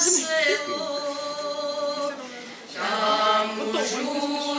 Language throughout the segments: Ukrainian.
село, там у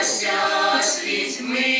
милась, милася слізьми.